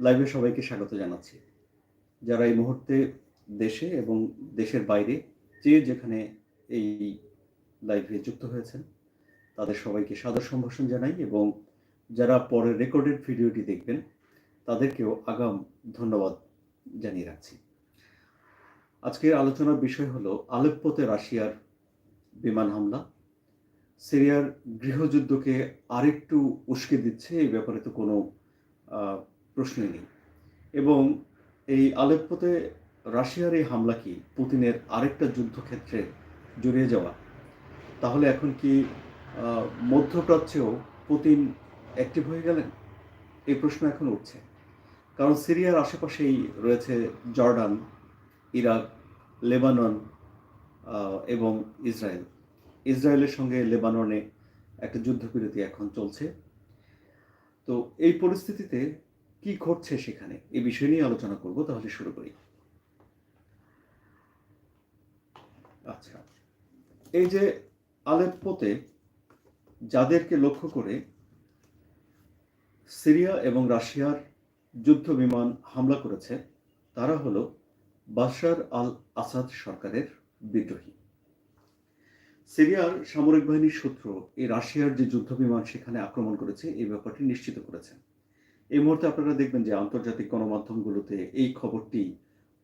লাইভে সবাইকে স্বাগত জানাচ্ছি। যারা এই মুহূর্তে দেশে এবং দেশের বাইরে যে যেখানে এই লাইভে যুক্ত হয়েছেন, তাদের সবাইকে সাদর সম্ভাষণ জানাই এবং যারা পরে রেকর্ডেড ভিডিওটি দেখবেন, তাদেরকেও আগাম ধন্যবাদ জানিয়ে রাখছি। আজকের আলোচনার বিষয় হলো আলেপ্পোতে রাশিয়ার বিমান হামলা। সিরিয়ার গৃহযুদ্ধকে আরেকটু উস্কে দিচ্ছে, এই ব্যাপারে তো কোনো প্রশ্নই নেই। এবং এই আলেপ্পোতে রাশিয়ার এই হামলা কি পুতিনের আরেকটা যুদ্ধক্ষেত্রে জড়িয়ে যাওয়া? তাহলে এখন কি মধ্যপ্রাচ্যেও পুতিন অ্যাক্টিভ হয়ে গেলেন? এই প্রশ্ন এখন উঠছে। কারণ সিরিয়ার আশেপাশেই রয়েছে জর্ডান, ইরাক, লেবানন এবং ইসরায়েল। ইসরায়েলের সঙ্গে লেবাননে একটা যুদ্ধবিরতি এখন চলছে। তো এই পরিস্থিতিতে কি ঘটছে সেখানে? এই বিষয় নিয়ে আলোচনা করব, তাহলে শুরু করি। আচ্ছা এই যে আলেপ্পোতে যাদেরকে লক্ষ্য করে সিরিয়া এবং রাশিয়ার যুদ্ধ বিমান হামলা করেছে, তারা হলো বাশার আল আসাদ সরকারের বিদ্রোহী। সিরিয়ার সামরিক বাহিনীর সূত্র এই রাশিয়ার যে যুদ্ধ বিমান সেখানে আক্রমণ করেছে, এই ব্যাপারটি নিশ্চিত করেছেন এই মুহূর্তে আপনারা দেখবেন যে আন্তর্জাতিক গণমাধ্যমগুলোতে এই খবরটি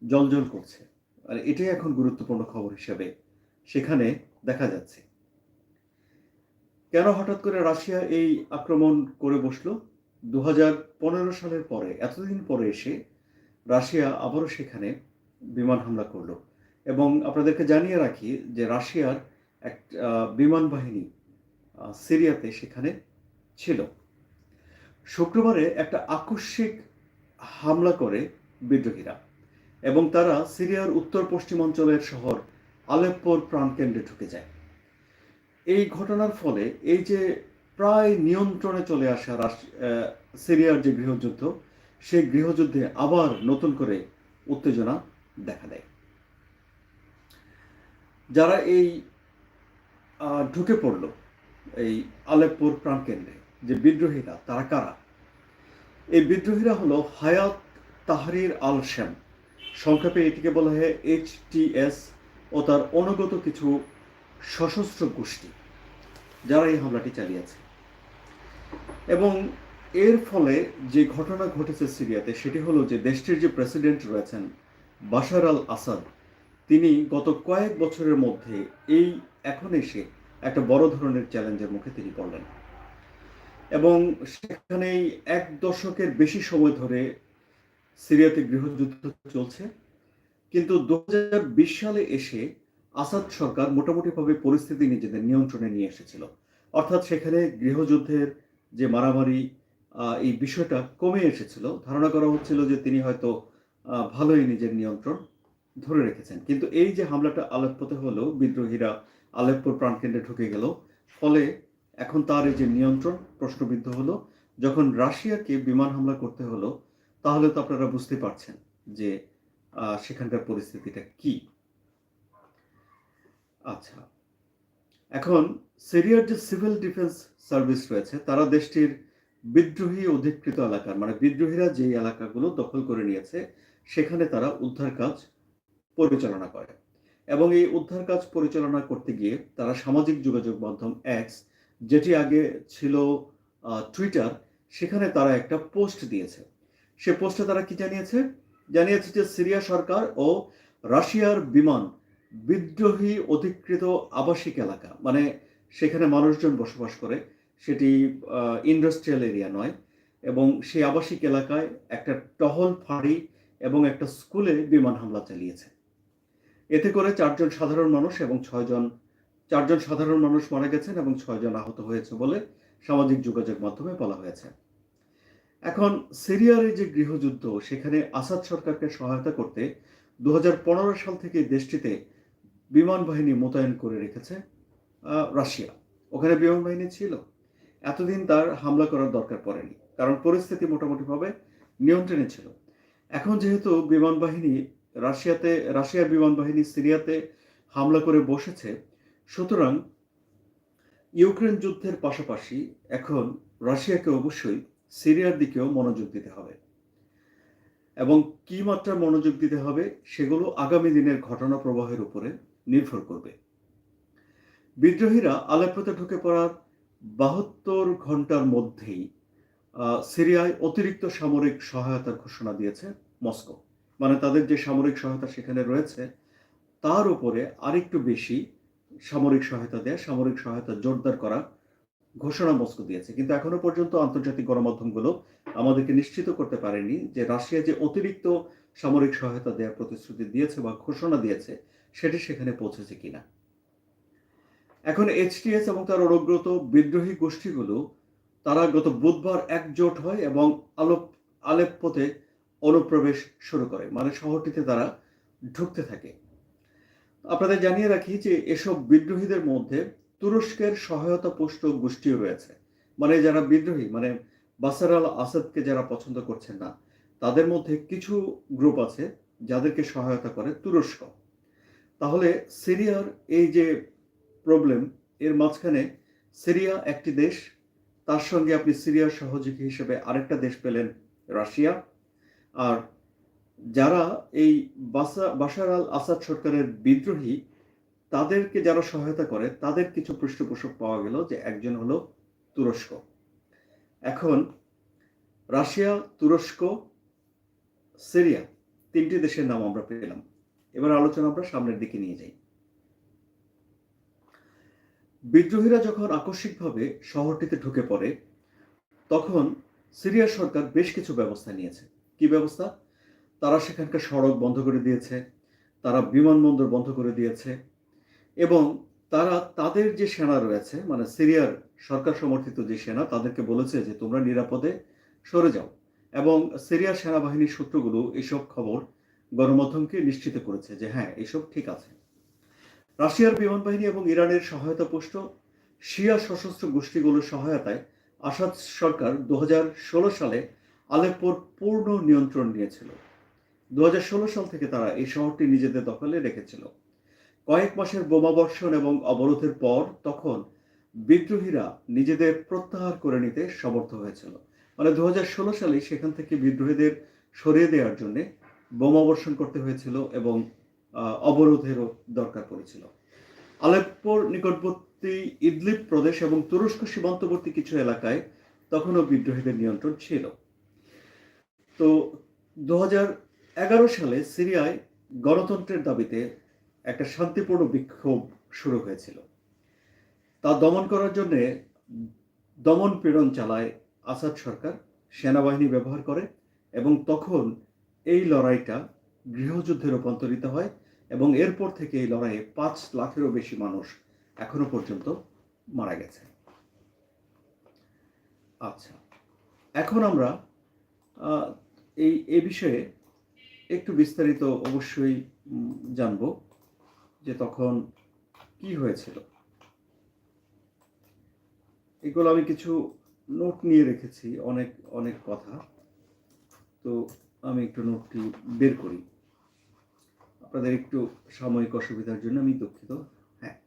জলজল করছে। আর এটাই এখন গুরুত্বপূর্ণ খবর হিসেবে সেখানে দেখা যাচ্ছে। কেন হঠাৎ করে রাশিয়া এই আক্রমণ করে বসল? দু হাজার পনেরো সালের পরে, এতদিন পরে এসে রাশিয়া আবারও সেখানে বিমান হামলা করল। এবং আপনাদেরকে জানিয়ে রাখি যে রাশিয়ার এক বিমান বাহিনী সিরিয়াতে সেখানে ছিল। শুক্রবারে একটা আকস্মিক হামলা করে বিদ্রোহীরা এবং তারা সিরিয়ার উত্তর পশ্চিমাঞ্চলের শহর আলেপ্পোর প্রাণকেন্দ্রে ঢুকে যায়। এই ঘটনার ফলে এই যে প্রায় নিয়ন্ত্রণে চলে আসা সিরিয়ার যে গৃহযুদ্ধ, সেই গৃহযুদ্ধে আবার নতুন করে উত্তেজনা দেখা দেয়। যারা এই ঢুকে পড়ল, এই আলেপ্পোর প্রাণকেন্দ্রে, যে বিদ্রোহীরা, তারা কারা? এই বিদ্রোহীরা হলো হায়াত তাহরির আল শ্যাম। সংক্ষেপে এটিকে বলা হয় এইচটিএস ও তার অনুগত কিছু সশস্ত্র গোষ্ঠী, যারা এই হামলাটি চালিয়েছে। এবং এর ফলে যে ঘটনা ঘটেছে সিরিয়াতে, সেটি হলো যে দেশটির যে প্রেসিডেন্ট রয়েছেন বাশার আল আসাদ, তিনি গত কয়েক বছরের মধ্যে এই এখন এসে একটা বড় ধরনের চ্যালেঞ্জের মুখে তিনি পড়লেন। এবং সেখানেই এক দশকের বেশি সময় ধরে সিরিয়াতে গৃহযুদ্ধ চলছে। কিন্তু দু হাজার বিশ সালে এসে আসাদ সরকার মোটামুটিভাবে পরিস্থিতি নিজেদের নিয়ন্ত্রণে নিয়ে এসেছিল। অর্থাৎ সেখানে গৃহযুদ্ধের যে মারামারি এই বিষয়টা কমে এসেছিল। ধারণা করা হচ্ছিল যে তিনি হয়তো ভালোই নিজের নিয়ন্ত্রণ ধরে রেখেছেন। কিন্তু এই যে হামলাটা আলেপ্পোতে হলো, বিদ্রোহীরা আলেপ্পোর প্রাণকেন্দ্রে ঢুকে গেল, ফলে এখন তার এই যে নিয়ন্ত্রণ প্রশ্নবিদ্ধ হলো, যখন রাশিয়াকে বিমান হামলা করতে হলো, তাহলে তো আপনারা বুঝতে পারছেন যে সেখানকার পরিস্থিতিটা কি। আচ্ছা এখন সিরিয়ার যে সিভিল ডিফেন্স সার্ভিস রয়েছে, তারা দেশটির বিদ্রোহী অধিকৃত এলাকার মানে বিদ্রোহীরা যে এলাকাগুলো দখল করে নিয়েছে, সেখানে তারা উদ্ধার কাজ পরিচালনা করে। এবং এই উদ্ধার কাজ পরিচালনা করতে গিয়ে তারা সামাজিক যোগাযোগ মাধ্যম এক্স যেটি আগে ছিল টুইটার সেখানে তারা একটা পোস্ট দিয়েছে। সে পোস্টে তারা কি জানিয়েছে? জানিয়েছে যে সিরিয়া সরকার ও রাশিয়ার বিমান বিদ্রোহী অধিকৃত আবাসিক এলাকা মানে সেখানে মানুষজন বসবাস করে, সেটি ইন্ডাস্ট্রিয়াল এরিয়া নয়, এবং সেই আবাসিক এলাকায় একটা টহল ফাঁড়ি এবং একটা স্কুলে বিমান হামলা চালিয়েছে। এতে করে চারজন সাধারণ মানুষ এবং ছয়জন চারজন সাধারণ মানুষ মারা গেছেন এবং ছয়জন আহত হয়েছে বলে সামাজিক যোগাযোগ মাধ্যমে বলা হয়েছে। এখন সিরিয়ার এই যে গৃহযুদ্ধ, সেখানে আসাদ সরকারকে সহায়তা করতে দু হাজার পনেরো সাল থেকে দেশটিতে বিমান বাহিনী মোতায়েন করে রেখেছে রাশিয়া। ওখানে বিমান বাহিনী ছিল। এতদিন তার হামলা করার দরকার পড়েনি, কারণ পরিস্থিতি মোটামুটিভাবে নিয়ন্ত্রণে ছিল। এখন যেহেতু বিমান বাহিনী রাশিয়াতে, রাশিয়ার বিমান বাহিনী সিরিয়াতে হামলা করে বসেছে সুতরাং ইউক্রেন যুদ্ধের পাশাপাশি এখন রাশিয়াকে অবশ্যই সিরিয়ার দিকেও মনোযোগ দিতে হবে। এবং কি মাত্রা মনোযোগ দিতে হবে সেগুলো আগামী দিনের ঘটনা প্রবাহের উপরে নির্ভর করবে। বিদ্রোহীরা আলেপ্পোতে ঢুকে পড়ার বাহাত্তর ঘণ্টার মধ্যেই সিরিয়ায় অতিরিক্ত সামরিক সহায়তার ঘোষণা দিয়েছে মস্কো। মানে তাদের যে সামরিক সহায়তা সেখানে রয়েছে, তার উপরে আরেকটু বেশি সামরিক সহায়তা দেয়া, সামরিক সহায়তা জোরদার করা ঘোষণা মস্কো দিয়েছে। কিন্তু এখনও পর্যন্ত আন্তর্জাতিক গণমাধ্যমগুলো আমাদেরকে নিশ্চিত করতে পারেনি যে রাশিয়া যে অতিরিক্ত সামরিক সহায়তা দেওয়ার প্রতিশ্রুতি দিয়েছে বা ঘোষণা দিয়েছে, সেটি সেখানে পৌঁছেছে কিনা। এখন এইচটিএস এবং তার অনুগ্রত বিদ্রোহী গোষ্ঠীগুলো, তারা গত বুধবার একজোট হয় এবং আলোপ, আলেপ্পোতে অনুপ্রবেশ শুরু করে। মানে শহরটিতে তারা ঢুকতে থাকে। আপনাদের জানিয়ে রাখি যে এসব বিদ্রোহীদের মধ্যে তুরস্কের সহায়তা পুষ্ট গোষ্ঠীও রয়েছে। মানে যারা বিদ্রোহী মানে বাসার আল আসাদকে যারা পছন্দ করছেন না, তাদের মধ্যে কিছু গ্রুপ আছে যাদেরকে সহায়তা করে তুরস্ক। তাহলে সিরিয়ার এই যে প্রবলেম, এর মাঝখানে সিরিয়া একটি দেশ, তার সঙ্গে আপনি সিরিয়ার সহযোগী হিসেবে আরেকটা দেশ পেলেন রাশিয়া। আর যারা এই বাসা, বাশার আল আসাদ সরকারের বিদ্রোহী, তাদেরকে যারা সহায়তা করে, তাদের কিছু পৃষ্ঠপোষক পাওয়া গেল যে একজন হলো তুরস্ক। এখন রাশিয়া, তুরস্ক, সিরিয়া তিনটি দেশের নাম আমরা পেলাম। এবার আলোচনা আমরা সামনের দিকে নিয়ে যাই। বিদ্রোহীরা যখন আকস্মিকভাবে শহরটিতে ঢুকে পড়ে, তখন সিরিয়ার সরকার বেশ কিছু ব্যবস্থা নিয়েছে। কি ব্যবস্থা? তারা সেখানকার সড়ক বন্ধ করে দিয়েছে, তারা বিমানবন্দর বন্ধ করে দিয়েছে এবং তারা তাদের যে সেনা রয়েছে মানে সিরিয়ার সরকার সমর্থিত যে সেনা, তাদেরকে বলেছে যে তোমরা নিরাপদে সরে যাও এবং সিরিয়ার সেনাবাহিনীর সূত্রগুলো এসব খবর গণমাধ্যমকে নিশ্চিত করেছে যে হ্যাঁ এসব ঠিক আছে। রাশিয়ার বিমান বাহিনী এবং ইরানের সহায়তা পুষ্ট শিয়া সশস্ত্র গোষ্ঠীগুলোর সহায়তায় আসাদ সরকার দু হাজার ষোলো সালে আলেপ্পোর পূর্ণ নিয়ন্ত্রণ নিয়েছিল। দু হাজার ষোলো সাল থেকে তারা এই শহরটি নিজেদের দখলে রেখেছিল। কয়েক মাসের বোমাবর্ষণ এবং অবরোধের পর তখন বিদ্রোহীরা নিজেদের প্রত্যাহার করে নিতে সমর্থ হয়েছিল। মানে দুহাজার ষোলো সালে সেখান থেকে বিদ্রোহীদের সরিয়ে দেওয়ার জন্য বোমাবর্ষণ করতে হয়েছিল এবং অবরোধেরও দরকার পড়েছিল। আলেপ্পোর নিকটবর্তী ইদলিপ প্রদেশ এবং তুরস্ক সীমান্তবর্তী কিছু এলাকায় তখনও বিদ্রোহীদের নিয়ন্ত্রণ ছিল। তো দু হাজার সালে সিরিয়ায় গণতন্ত্রের দাবিতে একটা শান্তিপূর্ণ বিক্ষোভ শুরু হয়েছিল। তা দমন করার জন্য দমন পীড়ন চালায় আসাদ সরকার, সেনাবাহিনী ব্যবহার করে এবং তখন এই লড়াইটা গৃহযুদ্ধে রূপান্তরিত হয় এবং এরপর থেকে এই লড়াইয়ে পাঁচ লাখেরও বেশি মানুষ এখনও পর্যন্ত মারা গেছে। আচ্ছা এখন আমরা এই, এ বিষয়ে একটু বিস্তারিত অবশ্যই জানব যে তখন কি হয়েছিল। এগুলো আমি কিছু নোট নিয়ে রেখেছি, অনেক অনেক কথা। তো আমি একটু নোটটি বের করি। আপনাদের একটু সাময়িক অসুবিধার জন্য আমি দুঃখিত। হ্যাঁ।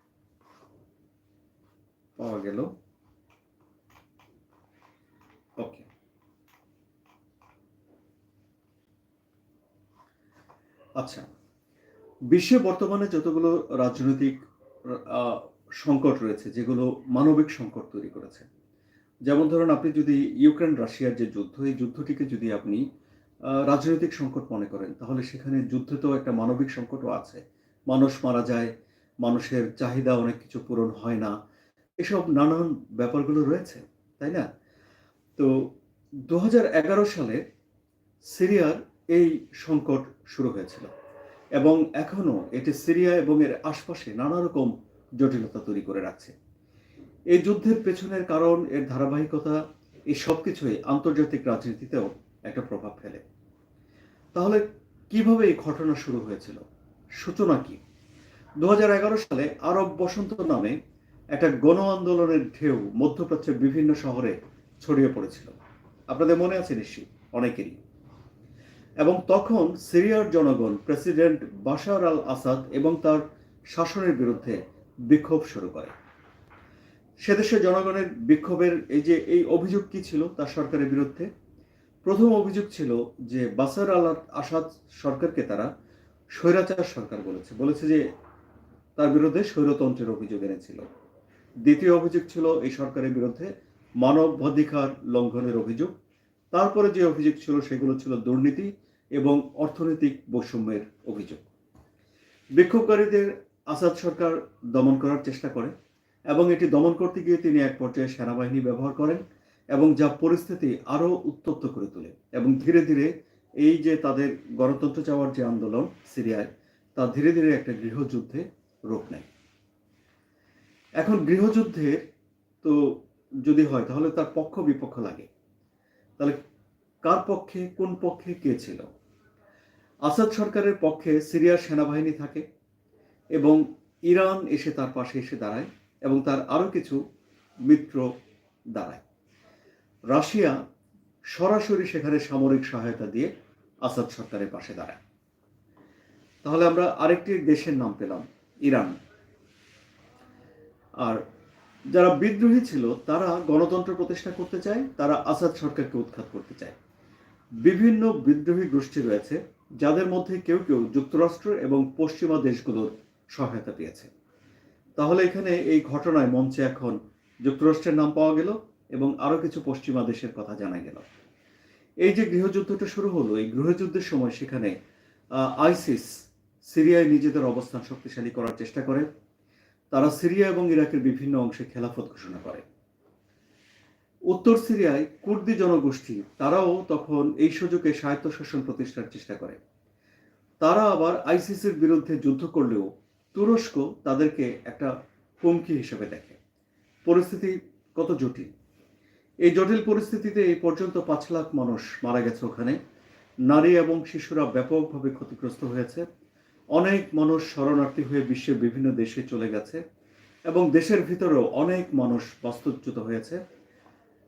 পাওয়া গেল। আচ্ছা বিশ্বে বর্তমানে যতগুলো রাজনৈতিক সংকট রয়েছে, যেগুলো মানবিক সংকট তৈরি করেছে, যেমন ধরুন আপনি যদি ইউক্রেন, রাশিয়ার যে যুদ্ধ, এই যুদ্ধটিকে যদি আপনি রাজনৈতিক সংকট মনে করেন, তাহলে সেখানে যুদ্ধে তো একটা মানবিক সংকটও আছে। মানুষ মারা যায়, মানুষের চাহিদা অনেক কিছু পূরণ হয় না, এসব নানান ব্যাপারগুলো রয়েছে, তাই না? তো দু হাজার এগারো সালে সিরিয়ার এই সংকট শুরু হয়েছিল। এবং এখনও এটি সিরিয়া এবং এর আশপাশে নানা রকম জটিলতা তৈরি করে রাখছে। এই যুদ্ধের পেছনের কারণ, এর ধারাবাহিকতা, এই সব কিছুই আন্তর্জাতিক রাজনীতিতেও একটা প্রভাব ফেলে। তাহলে কীভাবে এই ঘটনা শুরু হয়েছিল? সূচনা কি? দু হাজার এগারো সালে আরব বসন্ত নামে একটা গণ আন্দোলনের ঢেউ মধ্যপ্রাচ্যের বিভিন্ন শহরে ছড়িয়ে পড়েছিল। আপনাদের মনে আছে নিশ্চয়ই, অনেকেরই। এবং তখন সিরিয়ার জনগণ প্রেসিডেন্ট বাশার আল আসাদ এবং তার শাসনের বিরুদ্ধে বিক্ষোভ শুরু করে। সেদেশের জনগণের বিক্ষোভের এই যে এই অভিযোগ কি ছিল তার সরকারের বিরুদ্ধে? প্রথম অভিযোগ ছিল যে বাসার আল আসাদ সরকারকে তারা স্বৈরাচার সরকার বলেছে। বলেছে যে তার বিরুদ্ধে স্বৈরতন্ত্রের অভিযোগ এনেছিল। দ্বিতীয় অভিযোগ ছিল এই সরকারের বিরুদ্ধে মানবাধিকার লঙ্ঘনের অভিযোগ। তারপরে যে অভিযোগ ছিল সেগুলো ছিল দুর্নীতি এবং অর্থনৈতিক বৈষম্যের অভিযোগ। বিক্ষোভকারীদের আসাদ সরকার দমন করার চেষ্টা করে এবং এটি দমন করতে গিয়ে তিনি এক পর্যায়ে সেনাবাহিনী ব্যবহার করেন এবং যা পরিস্থিতি আরও উত্তপ্ত করে তোলে এবং ধীরে ধীরে এই যে তাদের গণতন্ত্র চাওয়ার যে আন্দোলন সিরিয়ায়, তা ধীরে ধীরে একটা গৃহযুদ্ধে রূপ নেয়। এখন গৃহযুদ্ধের তো যদি হয় তাহলে তার পক্ষ বিপক্ষ লাগে। তাহলে কার পক্ষে, কোন পক্ষে কে ছিল? আসাদ সরকারের পক্ষে সিরিয়ার সেনাবাহিনী থাকে এবং ইরান এসে তার পাশে এসে দাঁড়ায় এবং তার আরও কিছু মিত্র দাঁড়ায়। রাশিয়া সরাসরি সেখানে সামরিক সহায়তা দিয়ে আসাদ সরকারের পাশে দাঁড়ায়। তাহলে আমরা আরেকটি দেশের নাম পেলাম, ইরান। আর যারা বিদ্রোহী ছিল, তারা গণতন্ত্র প্রতিষ্ঠা করতে চায়, তারা আসাদ সরকারকে উৎখাত করতে চায়। বিভিন্ন বিদ্রোহী গোষ্ঠী রয়েছে, যাদের মধ্যে কেউ কেউ যুক্তরাষ্ট্র এবং পশ্চিমা দেশগুলোর সহায়তা পেয়েছে। তাহলে এখানে এই ঘটনায় মঞ্চে এখন যুক্তরাষ্ট্রের নাম পাওয়া গেল এবং আরও কিছু পশ্চিমা দেশের কথা জানা গেল। এই যে গৃহযুদ্ধটা শুরু হলো, এই গৃহযুদ্ধের সময় সেখানে আইসিস সিরিয়ায় নিজেদের অবস্থান শক্তিশালী করার চেষ্টা করে। তারা সিরিয়া এবং ইরাকের বিভিন্ন অংশে খেলাফত ঘোষণা করে। উত্তর সিরিয়ায় কুর্দি জনগোষ্ঠী, তারাও তখন এই সুযোগে স্বায়ত্তশাসন প্রতিষ্ঠার চেষ্টা করে। তারা আবার আইসিসির বিরুদ্ধে যুদ্ধ করলেও তুরস্ক তাদেরকে একটা হুমকি হিসেবে দেখে। পরিস্থিতি কত জটিল। এই জটিল পরিস্থিতিতে এই পর্যন্ত পাঁচ লাখ মানুষ মারা গেছে ওখানে। নারী এবং শিশুরা ব্যাপকভাবে ক্ষতিগ্রস্ত হয়েছে। অনেক মানুষ শরণার্থী হয়ে বিশ্বের বিভিন্ন দেশে চলে গেছে এবং দেশের ভিতরেও অনেক মানুষ বাস্তুচ্যুত হয়েছে।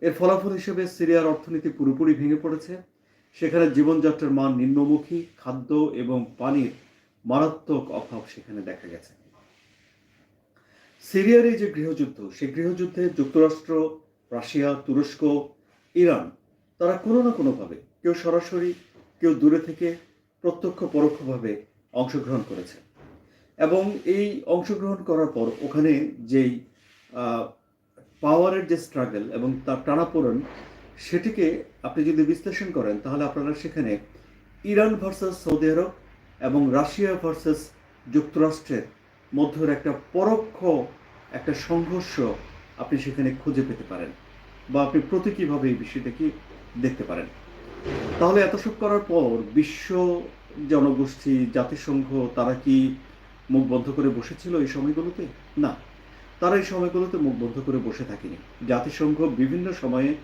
এর ফলাফল হিসেবে সিরিয়ার অর্থনীতি পুরোপুরি ভেঙে পড়েছে। সেখানে জীবনযাত্রার মান নিম্নমুখী, খাদ্য এবং পানির মারাত্মক অভাব সেখানে দেখা গেছে। সিরিয়ার এই যে গৃহযুদ্ধ, সেই গৃহযুদ্ধে যুক্তরাষ্ট্র, রাশিয়া, তুরস্ক, ইরান, তারা কোনো না কোনোভাবে কেউ সরাসরি, কেউ দূরে থেকে প্রত্যক্ষ পরোক্ষভাবে অংশগ্রহণ করেছে। এবং এই অংশগ্রহণ করার পর ওখানে যেই পাওয়ারের যে স্ট্রাগল এবং তার টানাপোড়ন, সেটিকে আপনি যদি বিশ্লেষণ করেন, তাহলে আপনারা সেখানে ইরান ভার্সাস সৌদি আরব এবং রাশিয়া ভার্সাস যুক্তরাষ্ট্রের মধ্যের একটা পরোক্ষ একটা সংঘর্ষ আপনি সেখানে খুঁজে পেতে পারেন বা আপনি প্রতীকীভাবে এই বিষয়টাকে দেখতে পারেন। তাহলে এত সব করার পর বিশ্ব জনগোষ্ঠী, জাতিসংঘ, তারা কি মুখ বন্ধ করে বসেছিল এই সময়গুলোতে? না। তারা এই সময়গুলোতে মুখ বন্ধ করে বসে থাকেনি। জাতিসংঘ বিভিন্ন সময়ে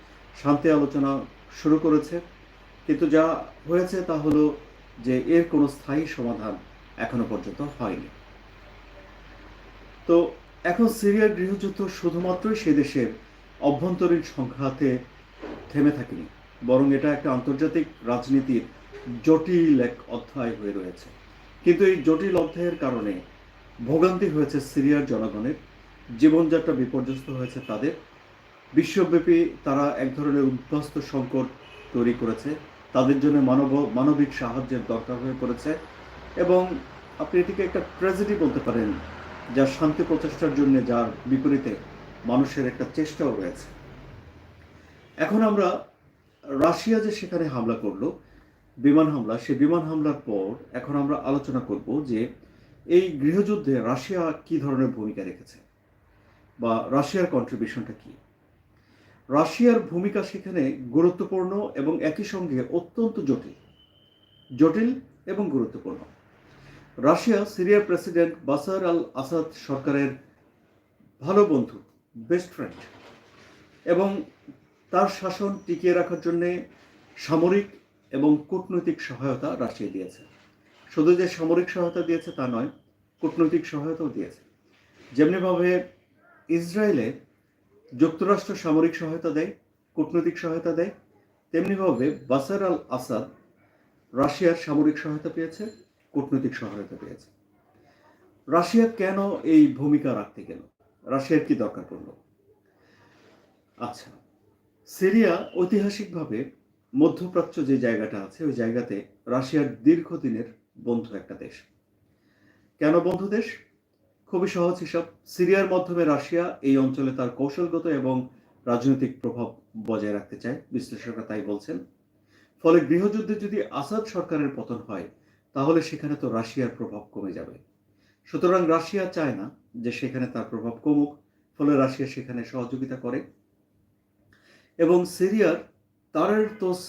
শান্তি আলোচনা শুরু করেছে। কিন্তু যা হয়েছে তা হলো যে এর কোনো স্থায়ী সমাধান এখনও পর্যন্ত হয়নি। তো এখন সিরিয়ার গৃহযুদ্ধ শুধুমাত্রই সে দেশের অভ্যন্তরীণ সংঘাতে থেমে থাকেনি। বরং এটা একটা আন্তর্জাতিক রাজনীতির জটিল এক অধ্যায় হয়ে রয়েছে। কিন্তু এই জটিল অধ্যায়ের কারণে ভোগান্তি হয়েছে সিরিয়ার জনগণের, জীবনযাত্রা বিপর্যস্ত হয়েছে তাদের। বিশ্বব্যাপী তারা এক ধরনের উদ্বাস্ত সংকট তৈরি করেছে। তাদের জন্য মানব, মানবিক সাহায্যের দরকার হয়ে পড়েছে। এবং আপনি এটিকে একটা ট্র্যাজেডি বলতে পারেন, যা শান্তি প্রচেষ্টার জন্য যার বিপরীতে মানুষের একটা চেষ্টাও রয়েছে। এখন আমরা রাশিয়া যে সেখানে হামলা করল বিমান হামলা, সে বিমান হামলার পর এখন আমরা আলোচনা করব যে এই গৃহযুদ্ধে রাশিয়া কি ধরনের ভূমিকা রেখেছে বা রাশিয়ার কন্ট্রিবিউশনটা কি? রাশিয়ার ভূমিকা সেখানে গুরুত্বপূর্ণ এবং একই সঙ্গে অত্যন্ত জটিল জটিল এবং গুরুত্বপূর্ণ। রাশিয়া সিরিয়ার প্রেসিডেন্ট বাসার আল আসাদ সরকারের ভালো বন্ধু বেস্ট ফ্রেন্ড এবং তার শাসন টিকিয়ে রাখার জন্যে সামরিক এবং কূটনৈতিক সহায়তা রাশিয়া দিয়েছে। শুধু যে সামরিক সহায়তা দিয়েছে তা নয়, কূটনৈতিক সহায়তাও দিয়েছে। যেমনিভাবে ইসরায়েলে যুক্তরাষ্ট্র সামরিক সহায়তা দেয়, কূটনৈতিক সহায়তা দেয়, তেমনিভাবে বাসার আল আসাদ রাশিয়ার সামরিক সহায়তা পেয়েছে, কূটনৈতিক সহায়তা পেয়েছে। রাশিয়া কেন এই ভূমিকা রাখতে গেল? রাশিয়ার কি দরকার পড়ল? আচ্ছা সিরিয়া ঐতিহাসিকভাবে মধ্যপ্রাচ্য যে জায়গাটা আছে, ওই জায়গাতে রাশিয়ার দীর্ঘদিনের বন্ধু একটা দেশ। কেন বন্ধু দেশ? খুবই সহজ হিসাব। সিরিয়ার মাধ্যমে রাশিয়া এই অঞ্চলে তার কৌশলগত এবং রাজনৈতিক প্রভাব বজায় রাখতে চায়, বিশ্লেষকরা তাই বলছেন। ফলে গৃহযুদ্ধে যদি আসাদ সরকারের পতন হয়, তাহলে সেখানে তো রাশিয়ার প্রভাব কমে যাবে। সুতরাং রাশিয়া চায় না যে সেখানে তার প্রভাব কমুক, ফলে রাশিয়া সেখানে সহযোগিতা করে। এবং সিরিয়ার তারেরতোস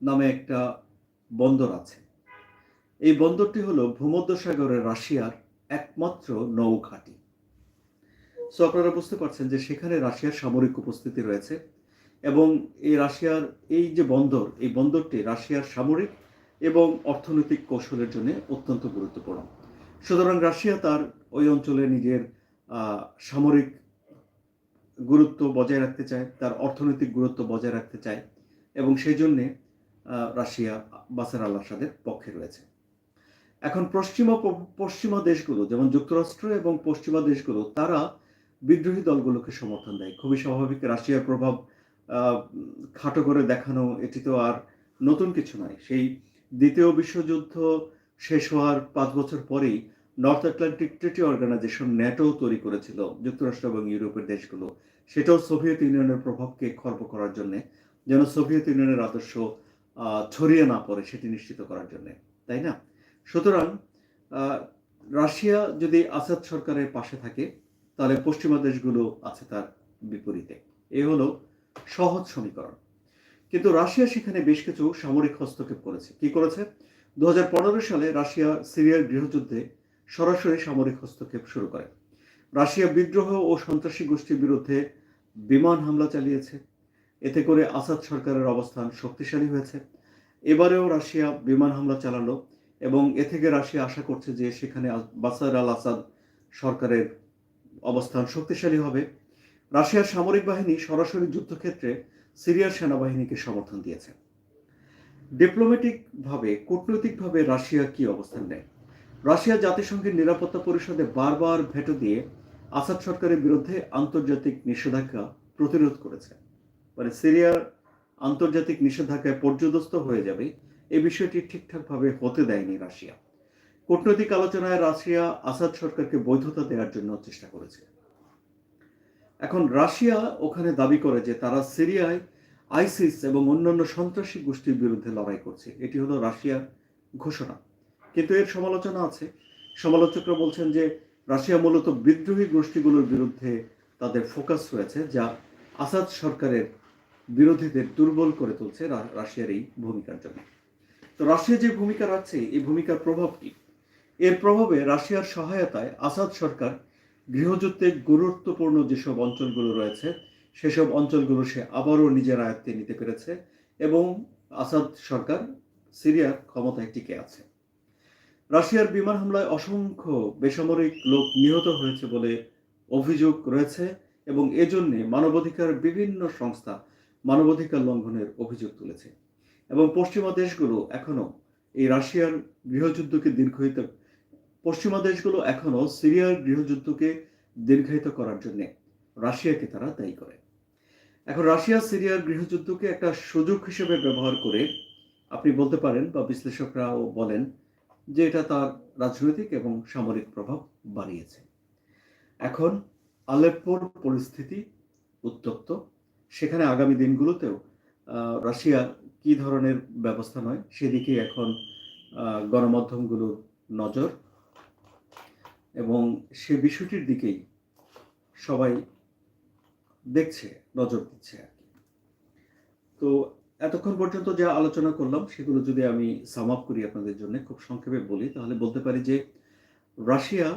নামে একটা বন্দর আছে। এই বন্দরটি হলো ভূমধ্যসাগরের রাশিয়ার একমাত্র নৌ ঘাঁটি সো আপনারা বুঝতে পারছেন যে সেখানে রাশিয়ার সামরিক উপস্থিতি রয়েছে এবং এই রাশিয়ার এই যে বন্দর, এই বন্দরটি রাশিয়ার সামরিক এবং অর্থনৈতিক কৌশলের জন্য অত্যন্ত গুরুত্বপূর্ণ। সুতরাং রাশিয়া তার ওই অঞ্চলে নিজের সামরিক গুরুত্ব বজায় রাখতে চায়, তার অর্থনৈতিক গুরুত্ব বজায় রাখতে চায়। এবং সেই জন্যে রাশিয়া বাসার আল আসাদের পক্ষে রয়েছে। এখন পশ্চিমা পশ্চিমা দেশগুলো, যেমন যুক্তরাষ্ট্র এবং পশ্চিমা দেশগুলো, তারা বিদ্রোহী দলগুলোকে সমর্থন দেয়। খুবই স্বাভাবিক রাশিয়ার প্রভাব খাটো করে দেখানো, এটি তো আর নতুন কিছু নয়। সেই দ্বিতীয় বিশ্বযুদ্ধ শেষ হওয়ার পাঁচ বছর পরেই North Atlantic Treaty Organization NATO তৈরি করেছিল যুক্তরাষ্ট্র এবং ইউরোপের দেশগুলো। সেটাও সোভিয়েত ইউনিয়নের প্রভাবকে খর্ব করার জন্য যেন সোভিয়েত ইউনিয়নের আদর্শ ছড়িয়ে না পড়ে সেটি নিশ্চিত করার জন্য, তাই না? সুতরাং রাশিয়া যদি আসাদ সরকারের পাশে থাকে, তাহলে পশ্চিমা দেশগুলো আছে তার বিপরীতে। এ হলো সহজ সমীকরণ। কিন্তু রাশিয়া সেখানে বেশ কিছু সামরিক হস্তক্ষেপ করেছে। কি করেছে? দু হাজার পনেরো সালে রাশিয়া সিরিয়ার গৃহযুদ্ধে সরাসরি সামরিক হস্তক্ষেপ শুরু করে। রাশিয়া বিদ্রোহ ও সন্ত্রাসী গোষ্ঠীর বিরুদ্ধে বিমান হামলা চালিয়েছে। এতে করে আসাদ সরকারের অবস্থান শক্তিশালী হয়েছে। এবারেও রাশিয়া বিমান হামলা চালালো এবং এ থেকে রাশিয়া আশা করছে যে সেখানে বাসার আল আসাদ সরকারের অবস্থান শক্তিশালী হবে। রাশিয়ার সামরিক বাহিনী সরাসরি যুদ্ধক্ষেত্রে সিরিয়ার সেনাবাহিনীকে সমর্থন দিয়েছে। ডিপ্লোম্যাটিকভাবে, কূটনৈতিকভাবে রাশিয়া কি অবস্থান নেয়? রাশিয়া জাতিসংঘের নিরাপত্তা পরিষদে বারবার ভেটো দিয়ে আসাদ সরকারের বিরুদ্ধে আন্তর্জাতিক নিষেধাজ্ঞা প্রতিরোধ করেছে। মানে সিরিয়ার আন্তর্জাতিক নিষেধাজ্ঞায় পর্যদস্ত হয়ে যাবে, এই বিষয়টি ঠিকঠাকভাবে হতে দেয়নি রাশিয়া। কূটনৈতিক আলোচনায় রাশিয়া আসাদ সরকারকে বৈধতা দেওয়ার জন্য চেষ্টা করেছে। এখন রাশিয়া ওখানে দাবি করে যে তারা সিরিয়ায় আইসিস এবং অন্যান্য সন্ত্রাসী গোষ্ঠীর বিরুদ্ধে লড়াই করছে। এটি হলো রাশিয়ার ঘোষণা। কিন্তু এর সমালোচনা আছে। সমালোচকরা বলছেন যে রাশিয়া মূলত বিদ্রোহী গোষ্ঠীগুলোর বিরুদ্ধে তাদের ফোকাস রয়েছে, যা আসাদ সরকারের বিরোধীদের দুর্বল করে তুলছে রাশিয়ার এই ভূমিকার জন্য। তো রাশিয়া যে ভূমিকা রাখছে, এই ভূমিকার প্রভাব কি? এর প্রভাবে রাশিয়ার সহায়তায় আসাদ সরকার গৃহযুদ্ধে গুরুত্বপূর্ণ যেসব অঞ্চলগুলো রয়েছে, সেসব অঞ্চলগুলো সে আবারও নিজের আয়ত্তে নিতে পেরেছে এবং আসাদ সরকার সিরিয়ার ক্ষমতায় টিকে আছে। রাশিয়ার বিমান হামলায় অসংখ্য বেসামরিক লোক নিহত হয়েছে বলে অভিযোগ রয়েছে এবং এজন্যে মানবাধিকার বিভিন্ন সংস্থা মানবাধিকার লঙ্ঘনের অভিযোগ তুলেছে। এবং পশ্চিমা দেশগুলো এখনও এই রাশিয়ার গৃহযুদ্ধকে দীর্ঘায়িত, পশ্চিমা দেশগুলো এখনও সিরিয়ার গৃহযুদ্ধকে দীর্ঘায়িত করার জন্য রাশিয়াকে তারা দায়ী করে। এখন রাশিয়া সিরিয়ার গৃহযুদ্ধকে একটা সুযোগ হিসেবে ব্যবহার করে আপনি বলতে পারেন বা বিশ্লেষকরাও বলেন যে এটা তার রাজনৈতিক এবং সামরিক প্রভাব বাড়িয়েছে। এখন আলেপ্পোর পরিস্থিতি উত্তপ্ত। সেখানে আগামী দিনগুলোতেও রাশিয়া কি ধরনের ব্যবস্থা নয় সেদিকে এখন গণমাধ্যমগুলোর নজর। এবং সে বিষয়টির দিকেই সবাই দেখছে, নজর দিচ্ছে আর কি। তো এতক্ষণ পর্যন্ত যা আলোচনা করলাম সেগুলো যদি আমি সাম আপ করি আপনাদের জন্য, খুব সংক্ষেপে বলি, তাহলে বলতে পারি যে রাশিয়া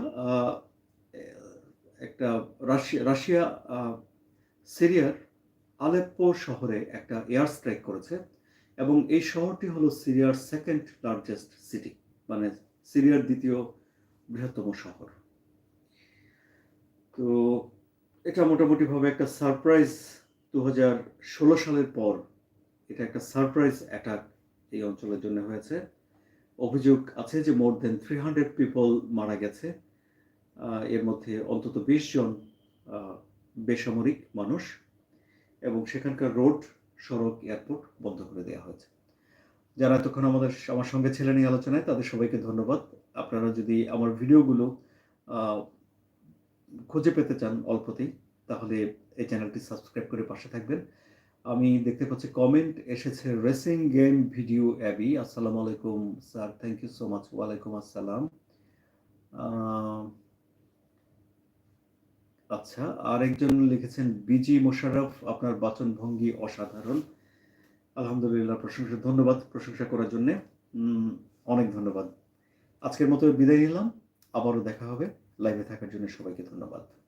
একটা রাশিয়া রাশিয়া সিরিয়ার আলেপ্পো শহরে একটা এয়ার স্ট্রাইক করেছে এবং এই শহরটি হলো সিরিয়ার সেকেন্ড লার্জেস্ট সিটি মানে সিরিয়ার দ্বিতীয় বৃহত্তম শহর। তো এটা মোটামুটিভাবে একটা সারপ্রাইজ দু সালের পর এটা একটা সারপ্রাইজ অ্যাটাক এই অঞ্চলের জন্য হয়েছে। অভিযোগ আছে যে more than three hundred people মারা গেছে। এর মধ্যে অন্তত বিশ জন বেসামরিক মানুষ। এবং সেখানকার রোড সড়ক এয়ারপোর্ট বন্ধ করে দেওয়া হয়েছে। যারা এতক্ষণ আমাদের আমার সঙ্গে ছিলেন এই আলোচনায়, তাদের সবাইকে ধন্যবাদ। আপনারা যদি আমার ভিডিওগুলো খুঁজে পেতে চান অল্পতেই, তাহলে এই চ্যানেলটি সাবস্ক্রাইব করে পাশে থাকবেন। আমি দেখতে পাচ্ছি কমেন্ট এসেছে রেসিং গেম ভিডিও অ্যাবি আসসালামু আলাইকুম sir thank you so much ওয়ালাইকুম আসসালাম। আচ্ছা আরেকজন লিখেছেন, বিজি মোশাররফ, আপনার বাচন ভঙ্গি অসাধারণ। আলহামদুলিল্লাহ, প্রশংসা, ধন্যবাদ প্রশংসা করার জন্যে। অনেক ধন্যবাদ। আজকের মতো বিদায় নিলাম। আবারও দেখা হবে। লাইভে থাকার জন্য সবাইকে ধন্যবাদ।